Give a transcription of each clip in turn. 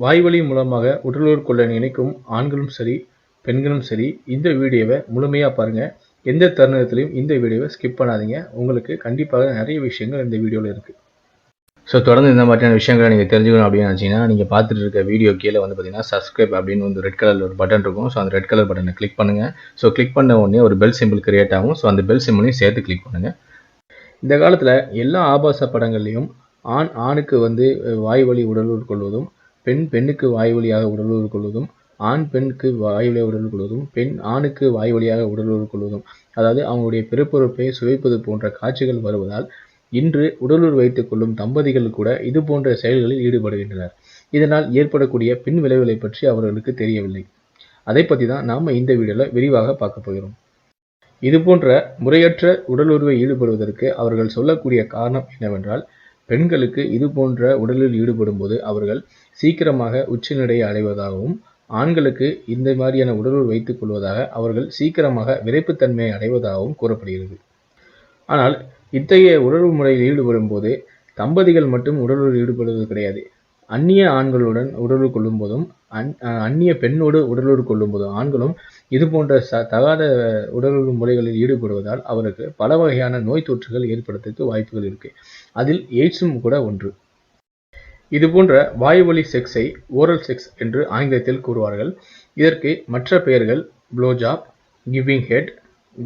வாய்வழி மூலமாக உடலூர் கொள்ள நினைக்கும் ஆண்களும் சரி பெண்களும் சரி இந்த வீடியோவை முழுமையாக பாருங்கள் எந்த தருணத்திலையும் இந்த வீடியோவை ஸ்கிப் பண்ணாதீங்க. உங்களுக்கு கண்டிப்பாக நிறைய விஷயங்கள் இந்த வீடியோவில் இருக்குது ஸோ தொடர்ந்து இந்த மாதிரியான விஷயங்களை நீங்கள் தெரிஞ்சுக்கணும் அப்படின்னு நினச்சிங்கன்னா நீங்கள் பார்த்துட்டு இருக்க வீடியோ கீழே வந்து பார்த்தீங்கன்னா சப்ஸ்கிரைப் அப்படின்னு வந்து ரெட் கலர் ஒரு பட்டன் இருக்கும். ஸோ அந்த ரெட் கலர் பட்டனை கிளிக் பண்ணுங்கள் ஸோ கிளிக் பண்ண உடனே ஒரு பெல் சிம்பிள் கிரியேட் ஆகும். ஸோ அந்த பெல் சிம்பிளையும் சேர்த்து கிளிக் பண்ணுங்கள் இந்த காலத்தில் எல்லா ஆபாச படங்கள்லையும் ஆண் ஆணுக்கு வந்து வாய் வழி உடல் கொள்வதும் பெண் பெண்ணுக்கு வாய் வழியாக உடலுறவு கொள்வதும் ஆண் பெண்ணுக்கு வாய் வழியாக உடலுறவு கொள்வதும் பெண் ஆணுக்கு வாய் வழியாக உடலுறவு கொள்வதும். அதாவது அவங்களுடைய பிறப்புறுப்பை சுவைப்பது போன்ற காட்சிகள் வருவதால் இன்று உடலுறவு வைத்துக் கொள்ளும் தம்பதிகள் கூட இது போன்ற செயல்களில் ஈடுபடுகின்றனர். இதனால் ஏற்படக்கூடிய பின் விளைவுகளை பற்றி அவர்களுக்கு தெரியவில்லை. அதை பற்றி தான் நாம் இந்த வீடியோவில் விரிவாக பார்க்க போகிறோம். இது போன்ற முறையற்ற உடலுறவை ஈடுபடுவதற்கு அவர்கள் சொல்லக்கூடிய காரணம் என்னவென்றால் பெண்களுக்கு இது போன்ற உடலில் ஈடுபடும்போது அவர்கள் சீக்கிரமாக உச்சநிலையை அடைவதாகவும் ஆண்களுக்கு இந்த மாதிரியான உடலுள் வைத்துக் கொள்வதாக அவர்கள் சீக்கிரமாக விரைப்புத்தன்மையை அடைவதாகவும் கூறப்படுகிறது. ஆனால் இத்தகைய உறவு முறையில் ஈடுபடும் போது தம்பதிகள் மட்டும் உடலுள் ஈடுபடுவது கிடையாது. அந்நிய ஆண்களுடன் உடலுறவு கொள்ளும் போதும் அந் அந்நிய பெண்ணோடு உடலுறவு கொள்ளும் போதும் ஆண்களும் இது போன்ற ச தகாத உடலுறவு முறைகளில் ஈடுபடுவதால் அவருக்கு பல வகையான நோய் தொற்றுகள் ஏற்படுறதுக்கு வாய்ப்புகள் இருக்கு. அதில் எய்ட்ஸும் கூட ஒன்று. இது போன்ற வாயுவழி செக்ஸை ஓரல் செக்ஸ் என்று ஆங்கிலத்தில் கூறுவார்கள். இதற்கு மற்ற பெயர்கள் blowjob giving head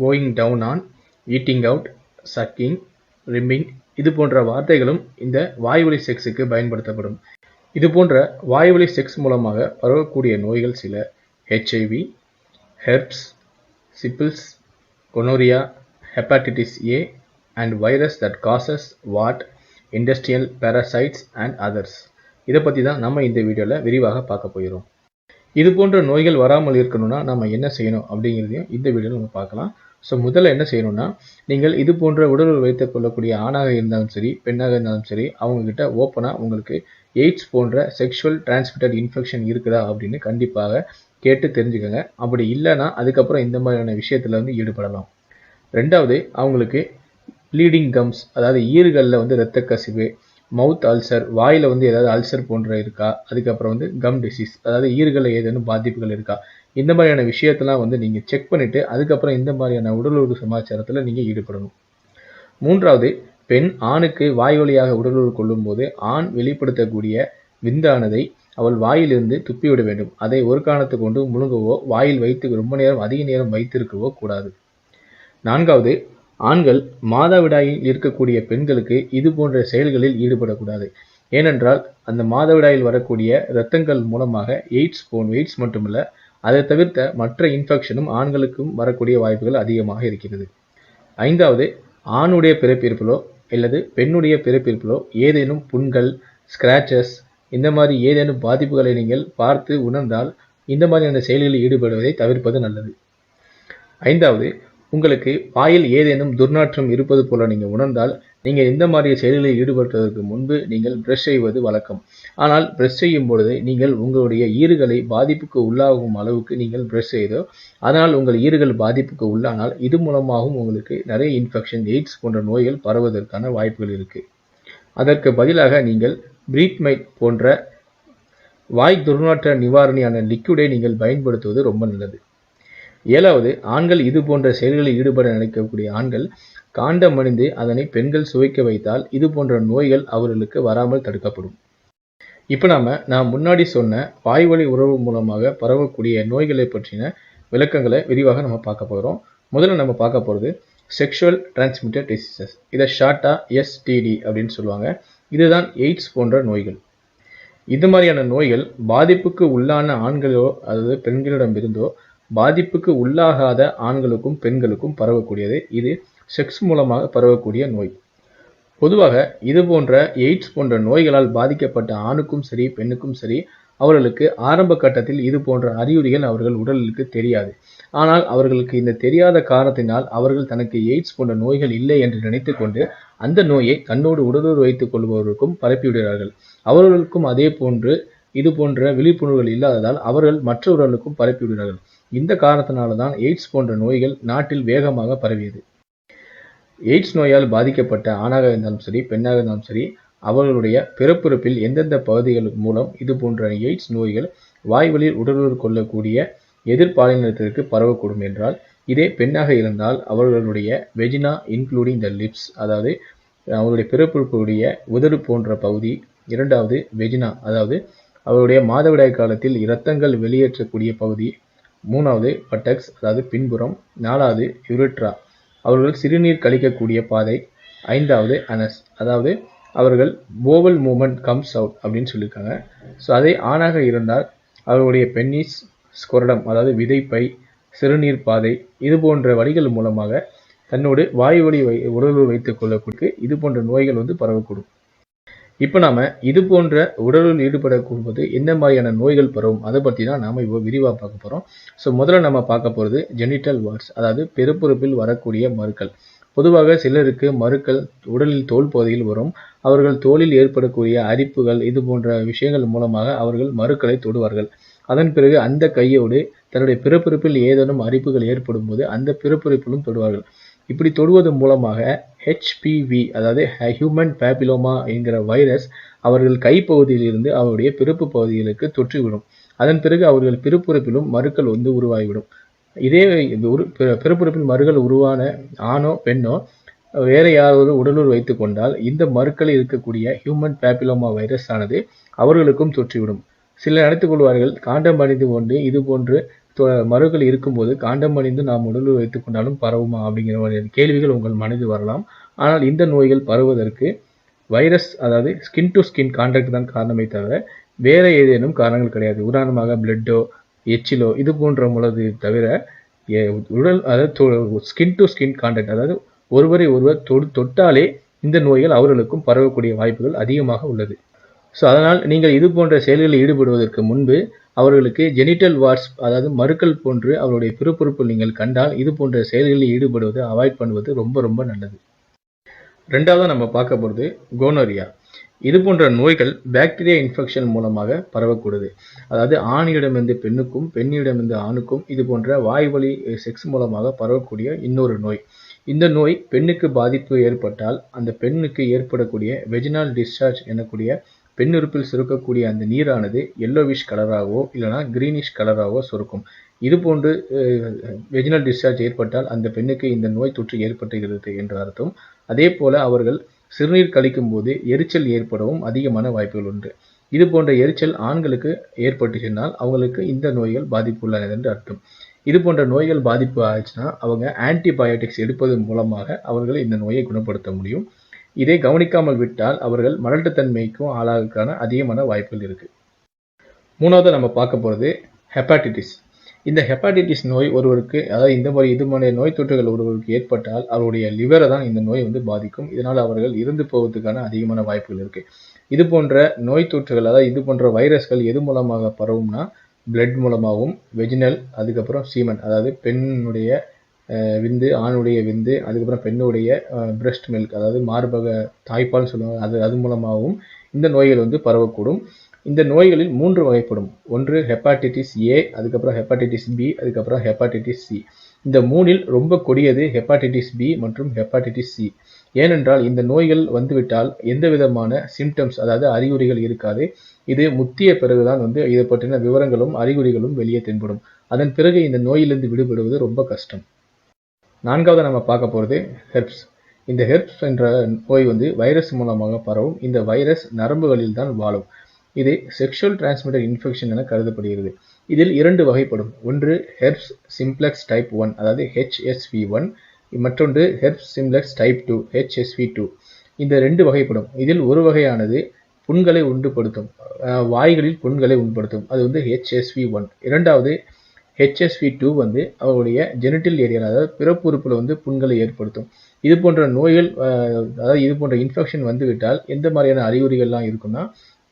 going down on eating out sucking rimming இது போன்ற வார்த்தைகளும் இந்த வாய்வழி செக்ஸுக்கு பயன்படுத்தப்படும். இது போன்ற வாய்வழி செக்ஸ் மூலமாக பரவக்கூடிய நோய்கள் சில HIV herpes syphilis gonorrhoea hepatitis A and virus that causes what intestinal parasites and others இதை பற்றி தான் நம்ம இந்த வீடியோவில் விரிவாக பார்க்க போயிடும் இது போன்ற நோய்கள் வராமல் இருக்கணும்னா நம்ம என்ன செய்யணும் அப்படிங்கிறதையும் இந்த வீடியோவில் நம்ம பார்க்கலாம். ஸோ முதல்ல என்ன செய்யணும்னா நீங்கள் இது போன்ற உடலுறவு வைத்துக் கொள்ளக்கூடிய ஆணாக இருந்தாலும் சரி பெண்ணாக இருந்தாலும் சரி அவங்கக்கிட்ட ஓப்பனாக உங்களுக்கு எய்ட்ஸ் போன்ற செக்ஷுவல் டிரான்ஸ்மிட்டட் இன்ஃபெக்ஷன் இருக்குதா அப்படின்னு கண்டிப்பாக கேட்டு தெரிஞ்சுக்கோங்க. அப்படி இல்லைன்னா அதுக்கப்புறம் இந்த மாதிரியான விஷயத்தில் வந்து ஈடுபடலாம். ரெண்டாவது அவங்களுக்கு ப்ளீடிங் கம்ஸ் அதாவது ஈறுகளில் வந்து இரத்த கசிவு மவுத் அல்சர் வாயில் வந்து ஏதாவது அல்சர் போன்ற இருக்கா அதுக்கப்புறம் வந்து கம் டிசீஸ் அதாவது ஈறுகளில் ஏதேனும் பாதிப்புகள் இருக்கா இந்த மாதிரியான விஷயத்தெல்லாம் வந்து நீங்கள் செக் பண்ணிவிட்டு அதுக்கப்புறம் இந்த மாதிரியான உடலுறவு சமாச்சாரத்தில் நீங்கள் ஈடுபடணும். மூன்றாவது பெண் ஆணுக்கு வாய் வழியாக உடலுறவு கொள்ளும்போது ஆண் வெளிப்படுத்தக்கூடிய விந்தானதை அவள் வாயிலிருந்து துப்பிவிட வேண்டும். அதை ஒரு காரணத்தை கொண்டு முழுங்கவோ வாயில் வைத்து ரொம்ப நேரம் அதிக நேரம் வைத்திருக்கவோ கூடாது. நான்காவது ஆண்கள் மாதவிடாயில் இருக்கக்கூடிய பெண்களுக்கு இது போன்ற செயல்களில் ஈடுபடக்கூடாது. ஏனென்றால் அந்த மாதவிடாயில் வரக்கூடிய இரத்தங்கள் மூலமாக எய்ட்ஸ் போன் எய்ட்ஸ் மட்டுமல்ல அதை தவிர்த்த மற்ற இன்ஃபெக்ஷனும் ஆண்களுக்கும் வரக்கூடிய வாய்ப்புகள் அதிகமாக இருக்கிறது. ஐந்தாவது ஆணுடைய பிறப்பிறப்பிலோ அல்லது பெண்ணுடைய பிறப்பிறப்பிலோ ஏதேனும் புண்கள் ஸ்கிராச்சஸ் இந்த மாதிரி ஏதேனும் பாதிப்புகளை நீங்கள் பார்த்து உணர்ந்தால் இந்த மாதிரியான செயல்களில் ஈடுபடுவதை தவிர்ப்பது நல்லது. ஐந்தாவது உங்களுக்கு வாயில் ஏதேனும் துர்நாற்றம் இருப்பது போல நீங்கள் உணர்ந்தால் நீங்கள் இந்த மாதிரி செயல்களில் ஈடுபடுவதற்கு முன்பு நீங்கள் ப்ரெஷ் செய்வது வழக்கம். ஆனால் ப்ரெஷ் செய்யும் பொழுது நீங்கள் உங்களுடைய ஈறுகளை பாதிப்புக்கு உள்ளாகும் அளவுக்கு நீங்கள் ப்ரெஷ் செய்தோ அதனால் உங்கள் ஈறுகள் பாதிப்புக்கு உள்ளானால் இது மூலமாகவும் உங்களுக்கு நிறைய இன்ஃபெக்ஷன் எய்ட்ஸ் போன்ற நோய்கள் பரவுவதற்கான வாய்ப்புகள் இருக்குது அதற்கு பதிலாக நீங்கள் பிரீத்மைட் போன்ற வாய் துர்நாற்ற நிவாரணியான லிக்விடை நீங்கள் பயன்படுத்துவது ரொம்ப நல்லது. ஏழாவது ஆண்கள் இது போன்ற செயல்களில் ஈடுபட நினைக்கக்கூடிய ஆண்கள் காண்டம் அணிந்து அதனை பெண்கள் சுவைக்க வைத்தால் இது போன்ற நோய்கள் அவர்களுக்கு வராமல் தடுக்கப்படும். இப்போ நாம் நான் முன்னாடி சொன்ன வாய்வழி உறவு மூலமாக பரவக்கூடிய நோய்களை பற்றின விளக்கங்களை விரிவாக நம்ம பார்க்க போகிறோம் முதல்ல நம்ம பார்க்க போகிறது செக்ஷுவல் டிரான்ஸ்மிட்டட் டிசீசஸ் இதை ஷார்ட்டாக எஸ்டிடி அப்படின்னு சொல்லுவாங்க. இதுதான் எய்ட்ஸ் போன்ற நோய்கள். இது மாதிரியான நோய்கள் பாதிப்புக்கு உள்ளான ஆண்களோ அதாவது பெண்களிடமிருந்தோ பாதிப்புக்கு உள்ளாகாத ஆண்களுக்கும் பெண்களுக்கும் பரவக்கூடியது. இது செக்ஸ் மூலமாக பரவக்கூடிய நோய். பொதுவாக இது போன்ற எய்ட்ஸ் போன்ற நோய்களால் பாதிக்கப்பட்ட ஆணுக்கும் சரி பெண்ணுக்கும் சரி அவர்களுக்கு ஆரம்ப கட்டத்தில் இது போன்ற அறிகுறிகள் அவர்கள் உடலுக்கு தெரியாது. ஆனால் அவர்களுக்கு இந்த தெரியாத காரணத்தினால் அவர்கள் தனக்கு எய்ட்ஸ் போன்ற நோய்கள் இல்லை என்று நினைத்துக்கொண்டு அந்த நோயை தன்னோடு உடலூர் வைத்துக் கொள்பவருக்கும் பரப்பிவிடுகிறார்கள். அவர்களுக்கும் அதே போன்று இது போன்ற விழிப்புணர்வுகள் இல்லாததால் அவர்கள் மற்றவர்களுக்கும் பரப்பிவிடுகிறார்கள். இந்த காரணத்தினால தான் எய்ட்ஸ் போன்ற நோய்கள் நாட்டில் வேகமாக பரவியது. எய்ட்ஸ் நோயால் பாதிக்கப்பட்ட ஆணாக இருந்தாலும் சரி பெண்ணாக இருந்தாலும் சரி அவர்களுடைய பிறப்புறுப்பில் எந்தெந்த பகுதிகள் மூலம் இது போன்ற எய்ட்ஸ் நோய்கள் வாய்வழியில் உடலுறு கொள்ளக்கூடிய எதிர்பாலினத்திற்கு பரவக்கூடும் என்றால் இதே பெண்ணாக இருந்தால் அவர்களுடைய வெஜினா இன்க்ளூடிங் த லிப்ஸ் அதாவது அவருடைய பிறப்புறுப்புடைய உதடு போன்ற பகுதி இரண்டாவது வெஜினா அதாவது அவருடைய மாதவிடாய் காலத்தில் இரத்தங்கள் வெளியேற்றக்கூடிய பகுதி மூணாவது பட்டக்ஸ் அதாவது பின்புறம். நாலாவது யுரிட்ரா அவர்கள் சிறுநீர் கழிக்கக்கூடிய பாதை. ஐந்தாவது அனஸ் அதாவது அவர்கள் போவல் மூமெண்ட் கம்ஸ் அவுட் அப்படின்னு சொல்லியிருக்காங்க. ஸோ அதே ஆணாக இருந்தால் அவர்களுடைய பென்னிஸ் ஸ்கொரடம் அதாவது விதைப்பை சிறுநீர் பாதை இது போன்ற வழிகள் மூலமாக தன்னோடு வாய் வழி வை உறவு வைத்துக் கொள்ளக்கூடிய இது போன்ற நோய்கள் வந்து பரவக்கூடும். இப்போ நாம் இது போன்ற உடலில் ஈடுபடக்கூடும்போது என்ன மாதிரியான நோய்கள் பரவும் அதை பற்றி தான் நாம் இப்போ விரிவாக பார்க்க போகிறோம் ஸோ முதல்ல நம்ம பார்க்க போகிறது ஜெனிட்டல் வார்ட்ஸ் அதாவது பெருப்புறுப்பில் வரக்கூடிய மறுக்கள் பொதுவாக சிலருக்கு மறுக்கள் உடலில் தோல் பகுதியில் வரும். அவர்கள் தோலில் ஏற்படக்கூடிய அரிப்புகள் இது போன்ற விஷயங்கள் மூலமாக அவர்கள் மறுக்களை தொடுவார்கள். அதன் பிறகு அந்த கையோடு தன்னுடைய பிறப்புறுப்பில் ஏதேனும் அரிப்புகள் ஏற்படும் போது அந்த பிறப்புறுப்பிலும் தொடுவார்கள். இப்படி தொடுவதன் மூலமாக ஹெச்பிவி அதாவது ஹியூமன் பேபிலோமா என்கிற வைரஸ் அவர்கள் கைப்பகுதியிலிருந்து அவருடைய பிறப்பு பகுதிகளுக்கு தொற்றிவிடும். அதன் பிறகு அவர்கள் பிறப்புறுப்பிலும் மறுக்கள் வந்து உருவாகிவிடும். இதே உரு பிறப்புறுப்பில் மறுகள் உருவான ஆணோ பெண்ணோ வேற யாராவது உடலூர் வைத்து கொண்டால் இந்த மறுக்களில் இருக்கக்கூடிய ஹியூமன் பேப்பிலோமா வைரஸ் ஆனது அவர்களுக்கும் தொற்றிவிடும். சிலர் நினைத்துக் கொள்வார்கள் காண்டம் அணிந்து கொண்டு இது போன்று மருகள் இருக்கும்போது காண்டம் அணிந்து நாம் உடலுறவு வைத்துக் கொண்டாலும் பரவுமா அப்படிங்கிற மாதிரியான கேள்விகள் உங்கள் மனதில் வரலாம். ஆனால் இந்த நோய்கள் பரவுவதற்கு வைரஸ் அதாவது ஸ்கின் டு ஸ்கின் கான்டாக்ட் தான் காரணமே தவிர வேற ஏதேனும் காரணங்கள் கிடையாது. உதாரணமாக பிளட்டோ எச்சிலோ இது போன்ற மூலது தவிர உடல் அதாவது ஸ்கின் டு ஸ்கின் கான்டாக்ட் அதாவது ஒருவரை ஒருவர் தொடு தொட்டாலே இந்த நோய்கள் அவர்களுக்கும் பரவக்கூடிய வாய்ப்புகள் அதிகமாக உள்ளது. ஸோ அதனால் நீங்கள் இது போன்ற செயல்களில் ஈடுபடுவதற்கு முன்பு அவர்களுக்கு ஜெனிட்டல் வார்ட்ஸ் அதாவது மறுக்கல் போன்று அவருடைய பிறப்புறுப்பு நீங்கள் கண்டால் இது போன்ற செயல்களில் ஈடுபடுவது அவாய்ட் பண்ணுவது ரொம்ப ரொம்ப நல்லது. ரெண்டாவது நம்ம பார்க்க போகிறது கோனோரியா இது போன்ற நோய்கள் பாக்டீரியா இன்ஃபெக்ஷன் மூலமாக பரவக்கூடாது. அதாவது ஆணியிடமிருந்து பெண்ணுக்கும் பெண்ணிடமிருந்து ஆணுக்கும் இது போன்ற வாய்வழி செக்ஸ் மூலமாக பரவக்கூடிய இன்னொரு நோய். இந்த நோய் பெண்ணுக்கு பாதிப்பு ஏற்பட்டால் அந்த பெண்ணுக்கு ஏற்படக்கூடிய வெஜினால் டிஸ்சார்ஜ் எனக்கூடிய பெண்ணுறுப்பில் சுருக்கக்கூடிய அந்த நீரானது எல்லோவிஷ் கலராகவோ இல்லைனா கிரீனிஷ் கலராகவோ சுருக்கும். இது போன்று வெஜினல் டிஸ்சார்ஜ் ஏற்பட்டால் அந்த பெண்ணுக்கு இந்த நோய் தொற்று ஏற்பட்டுகிறது என்று அர்த்தம். அதே போல அவர்கள் சிறுநீர் கழிக்கும் போது எரிச்சல் ஏற்படவும் அதிகமான வாய்ப்புகள் உண்டு. இது போன்ற எரிச்சல் ஆண்களுக்கு ஏற்பட்டுச்சுனால் அவங்களுக்கு இந்த நோய்கள் பாதிப்பு உள்ளது என்று அர்த்தம். இது போன்ற நோய்கள் பாதிப்பு ஆச்சுன்னா அவங்க ஆன்டிபயோட்டிக்ஸ் எடுப்பது மூலமாக அவர்கள் இந்த நோயை குணப்படுத்த முடியும். இதை கவனிக்காமல் விட்டால் அவர்கள் மலட்டுத்தன்மைக்கும் ஆளாகக்கான அதிகமான வாய்ப்புகள் இருக்கு. மூணாவது நம்ம பார்க்க போகிறது ஹெப்பாட்டிட்டிஸ் இந்த ஹெப்பாட்டிட்டிஸ் நோய் ஒருவருக்கு அதாவது இந்த மாதிரி இது மாதிரி நோய் தொற்றுகள் ஒருவருக்கு ஏற்பட்டால் அவருடைய லிவரை தான் இந்த நோய் வந்து பாதிக்கும். இதனால் அவர்கள் இருந்து போவதற்கான அதிகமான வாய்ப்புகள் இருக்கு. இது போன்ற நோய் தொற்றுகள் அதாவது இது போன்ற வைரஸ்கள் எது மூலமாக பரவும்னா பிளட் மூலமாகவும் வெஜினல் அதுக்கப்புறம் சீமன் அதாவது பெண்ணுடைய விந்து ஆணுடைய விந்து அதுக்கப்புறம் பெண்ணுடைய பிரஸ்ட் மில்க் அதாவது மார்பக தாய்ப்பால் சொல்லுவாங்க அது அது மூலமாகவும் இந்த நோய்கள் வந்து பரவக்கூடும். இந்த நோய்களில் மூன்று வகைப்படும். ஒன்று ஹெப்பாட்டிட்டிஸ் ஏ அதுக்கப்புறம் ஹெப்பாட்டிட்டிஸ் பி அதுக்கப்புறம் ஹெப்பாட்டிட்டிஸ் சி இந்த மூணில் ரொம்ப கொடியது ஹெப்பாட்டிட்டிஸ் பி மற்றும் ஹெப்பாட்டிட்டிஸ் சி ஏனென்றால் இந்த நோய்கள் வந்துவிட்டால் எந்த விதமான சிம்டம்ஸ் அதாவது அறிகுறிகள் இருக்காது. இது முத்திய பிறகுதான் வந்து இதை பற்றின விவரங்களும் அறிகுறிகளும் வெளியே தென்படும். அதன் பிறகு இந்த நோயிலிருந்து விடுபடுவது ரொம்ப கஷ்டம். நான்காவது நம்ம பார்க்க போகிறது ஹெர்ப்ஸ் இந்த ஹெர்ப்ஸ் என்ற நோய் வந்து வைரஸ் மூலமாக பரவும். இந்த வைரஸ் நரம்புகளில் தான் வாழும். இது செக்ஷுவல் டிரான்ஸ்மிட்டர் இன்ஃபெக்ஷன் என கருதப்படுகிறது. இதில் இரண்டு வகைப்படும். ஒன்று ஹெர்ப்ஸ் சிம்ப்ளெக்ஸ் டைப் ஒன் அதாவது ஹெச்எஸ்வி ஒன் மற்றொன்று herpes simplex type two HSV two இந்த ரெண்டு வகைப்படும். இதில் ஒரு வகையானது புண்களை உண்டுபடுத்தும். வாய்களில் புண்களை உண்படுத்தும். அது வந்து ஹெச்எஸ்வி ஒன் இரண்டாவது ஹெச்எஸ்வி டூ வந்து அவருடைய ஜெனிட்டல் ஏரியாவில் அதாவது பிறப்பு உறுப்பில் வந்து புண்களை ஏற்படுத்தும். இது போன்ற நோய்கள் அதாவது இது போன்ற இன்ஃபெக்ஷன் வந்துவிட்டால் எந்த மாதிரியான அறிகுறிகள்லாம் இருக்குன்னா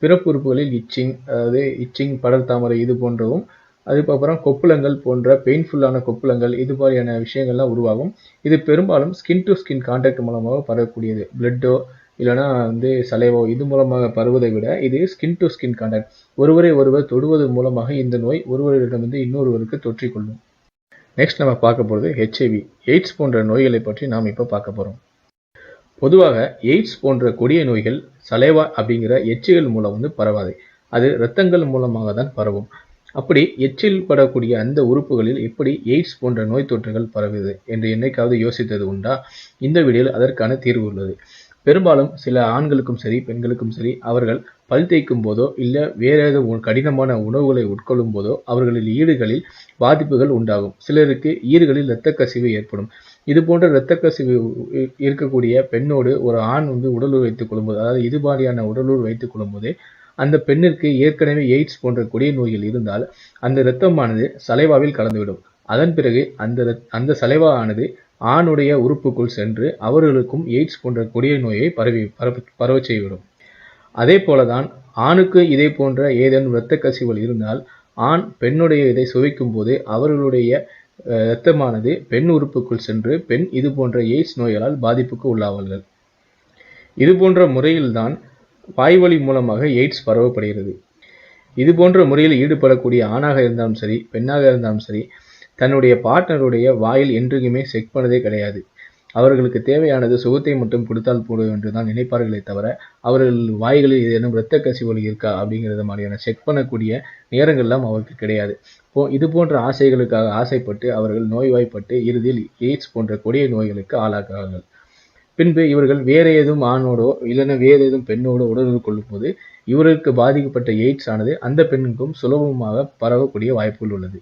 பிறப்பு உறுப்புகளில் இச்சிங் அதாவது இச்சிங் படர் தாமரை இது போன்றவும் அதுக்கப்புறம் கொப்புளங்கள் போன்ற பெயின்ஃபுல்லான கொப்புளங்கள் இது மாதிரியான விஷயங்கள்லாம் உருவாகும். இது பெரும்பாலும் ஸ்கின் டு ஸ்கின் கான்டாக்ட் மூலமாக பரவக்கூடியது. பிளட்டோ இல்லைனா வந்து சலைவோ இது மூலமாக பருவதை விட இது ஸ்கின் டு ஸ்கின் கான்டாக்ட் ஒருவரை ஒருவர் தொடுவது மூலமாக இந்த நோய் ஒருவரிடமிருந்து இன்னொருவருக்கு தொற்றிக்கொள்ளும். நெக்ஸ்ட் நம்ம பார்க்க போகிறது ஹெச்ஐவி எய்ட்ஸ் போன்ற நோய்களை பற்றி நாம் இப்போ பார்க்க போகிறோம் பொதுவாக எய்ட்ஸ் போன்ற கொடிய நோய்கள் சலைவா அப்படிங்கிற எச்சிகள் மூலம் வந்து பரவாது. அது இரத்தங்கள் மூலமாக தான் பரவும். அப்படி எச்சில் படக்கூடிய அந்த உறுப்புகளில் எப்படி எய்ட்ஸ் போன்ற நோய் தொற்றுகள் பரவுது என்று என்னைக்காவது யோசித்தது உண்டா? இந்த வீடியோவில் அதற்கான தீர்வு உள்ளது. பெரும்பாலும் சில ஆண்களுக்கும் சரி பெண்களுக்கும் சரி அவர்கள் பல் தேய்க்கும் போதோ இல்லை வேறு ஏதோ கடினமான உணவுகளை உட்கொள்ளும் போதோ அவர்களில் ஈடுகளில் பாதிப்புகள் உண்டாகும். சிலருக்கு ஈறுகளில் இரத்த கசிவு ஏற்படும். இது போன்ற இரத்த கசிவு இருக்கக்கூடிய பெண்ணோடு ஒரு ஆண் வந்து உடலூர் வைத்துக் கொள்ளும்போது அதாவது இது மாதிரியான உடலூர் வைத்துக் கொள்ளும்போது அந்த பெண்ணிற்கு ஏற்கனவே எய்ட்ஸ் போன்ற கொடிய நோய்கள் இருந்தால் அந்த இரத்தமானது சலைவாவில் கலந்துவிடும். அதன் பிறகு அந்த அந்த சலைவா ஆனது ஆணுடைய உறுப்புக்குள் சென்று அவர்களுக்கும் எய்ட்ஸ் போன்ற கொடிய நோயை பரவி பரவ செய்விடும் அதே போலதான் ஆணுக்கு இதே போன்ற ஏதேனும் இரத்த கசிவுகள் இருந்தால் ஆண் பெண்ணுடைய இதை சுவைக்கும் போது அவர்களுடைய இரத்தமானது பெண் உறுப்புக்குள் சென்று பெண் இது போன்ற எய்ட்ஸ் நோய்களால் பாதிப்புக்கு உள்ளாவார்கள். இது போன்ற முறையில்தான் வாய்வழி மூலமாக எய்ட்ஸ் பரவப்படுகிறது. இது போன்ற முறையில் ஈடுபடக்கூடிய ஆணாக இருந்தாலும் சரி பெண்ணாக இருந்தாலும் சரி தன்னுடைய பார்ட்னருடைய வாயில் என்றுக்குமே செக் பண்ணதே கிடையாது. அவர்களுக்கு தேவையானது சுகத்தை மட்டும் கொடுத்தால் போடும் என்று தான் நினைப்பார்களே தவிர அவர்கள் வாய்களில் ஏதேனும் இரத்த கசிவுகள் இருக்கா அப்படிங்கிறத மாதிரியான செக் பண்ணக்கூடிய நேரங்கள்லாம் அவருக்கு கிடையாது. போ இது போன்ற ஆசைகளுக்காக ஆசைப்பட்டு அவர்கள் நோய்வாய்ப்பட்டு இறுதியில் எய்ட்ஸ் போன்ற கொடிய நோய்களுக்கு ஆளாகிறார்கள். பின்பு இவர்கள் வேறு ஏதும் ஆணோடோ இல்லைன்னா வேறு ஏதும் பெண்ணோடோ உடலுறவு கொள்ளும் போது இவருக்கு பாதிக்கப்பட்ட எய்ட்ஸ் ஆனது அந்த பெண்ணுக்கும் சுலபமாக பரவக்கூடிய வாய்ப்புகள் உள்ளது.